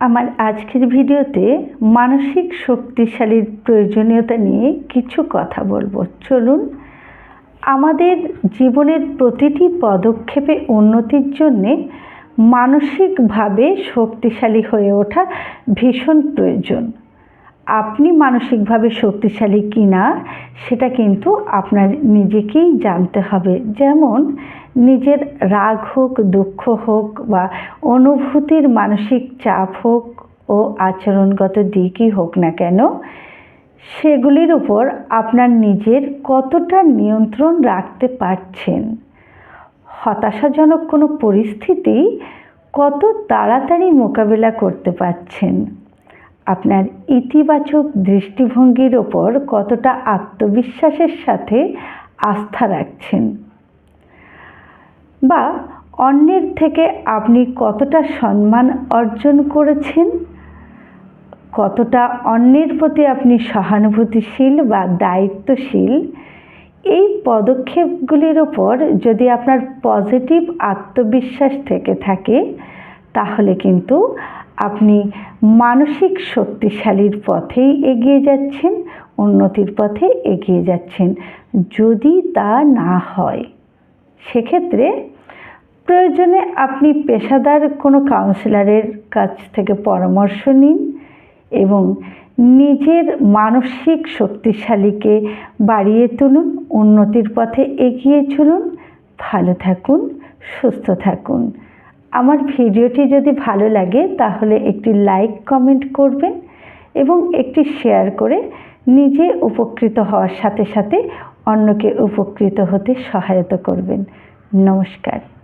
আমার আজকের ভিডিওতে মানসিক শক্তিশালীর প্রয়োজনীয়তা নিয়ে কিছু কথা বলব। চলুন, আমাদের জীবনের প্রতিটি পদক্ষেপে উন্নতির জন্যে মানসিকভাবে শক্তিশালী হয়ে ওঠা ভীষণ প্রয়োজন। আপনি মানসিকভাবে শক্তিশালী কি না সেটা কিন্তু আপনার নিজেকেই জানতে হবে। যেমন, নিজের রাগ হোক, দুঃখ হোক বা অনুভূতির মানসিক চাপ হোক ও আচরণগত দিকই হোক না কেন, সেগুলির উপর আপনার নিজের কতটা নিয়ন্ত্রণ রাখতে পারছেন। হতাশাজনক কোনো পরিস্থিতি কত তাড়াতাড়ি মোকাবেলা করতে পারছেন। আপনার ইতিবাচক দৃষ্টিভঙ্গির ওপর কতটা আত্মবিশ্বাসের সাথে আস্থা রাখছেন? বা অন্যের থেকে আপনি কতটা সম্মান অর্জন করেছেন? কতটা অন্যের প্রতি আপনি সহানুভূতিশীল বা দায়িত্বশীল? এই পদক্ষেপগুলির ওপর যদি আপনার পজিটিভ আত্মবিশ্বাস থেকে থাকে, তাহলে কিন্তু আপনি মানসিক শক্তিশালীর পথেই এগিয়ে যাচ্ছেন, উন্নতির পথে এগিয়ে যাচ্ছেন। যদি তা না হয়, সেক্ষেত্রে প্রয়োজনে আপনি পেশাদার কোনো কাউন্সিলরের কাছ থেকে পরামর্শ নিন এবং নিজের মানসিক শক্তিশালীকে বাড়িয়ে তুলুন, উন্নতির পথে এগিয়ে চলুন। ভালো থাকুন, সুস্থ থাকুন। আমার ভিডিওটি যদি ভালো লাগে, তাহলে একটি লাইক কমেন্ট করবেন এবং একটি শেয়ার করে নিজে উপকৃত হওয়ার সাথে সাথে অন্যকে উপকৃত হতে সহায়তা করবেন। নমস্কার।